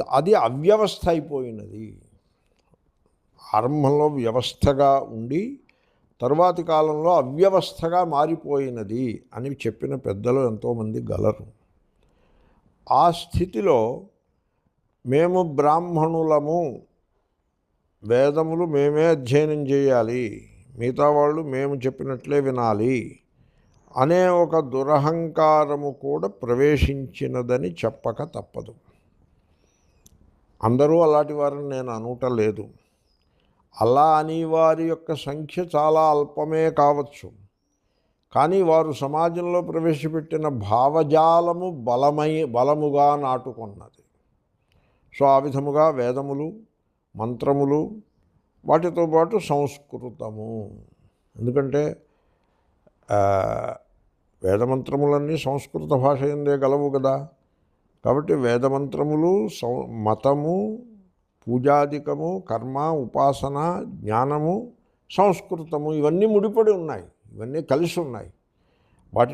అది అవ్యవస్థ అయిపోయినది. ఆరంభంలో వ్యవస్థగా ఉండి తరువాతి కాలంలో అవ్యవస్థగా మారిపోయినది అని చెప్పిన పెద్దలు ఎంతోమంది గలరు. ఆ స్థితిలో మేము బ్రాహ్మణులము వేదములు మేమే అధ్యయనం చేయాలి మిగతా వాళ్ళు మేము చెప్పినట్లే వినాలి అనే ఒక దురహంకారము కూడా ప్రవేశించినదని చెప్పక తప్పదు. అందరూ అలాంటి వారిని నేను అనుట లేదు అలా అని వారి యొక్క సంఖ్య చాలా అల్పమే కావచ్చు. కానీ వారు సమాజంలో ప్రవేశపెట్టిన భావజాలము బలమై బలముగా నాటుకున్నది. సో ఆ విధముగా వేదములు మంత్రములు వాటితో పాటు సంస్కృతము. ఎందుకంటే వేదమంత్రములన్నీ సంస్కృత భాష ఎందే గలవు కదా. కాబట్టి వేదమంత్రములు సౌ మతము పూజాధికము కర్మ ఉపాసన జ్ఞానము సంస్కృతము ఇవన్నీ ముడిపడి ఉన్నాయి. ఇవన్నీ కలిసి ఉన్నాయి. వాటిని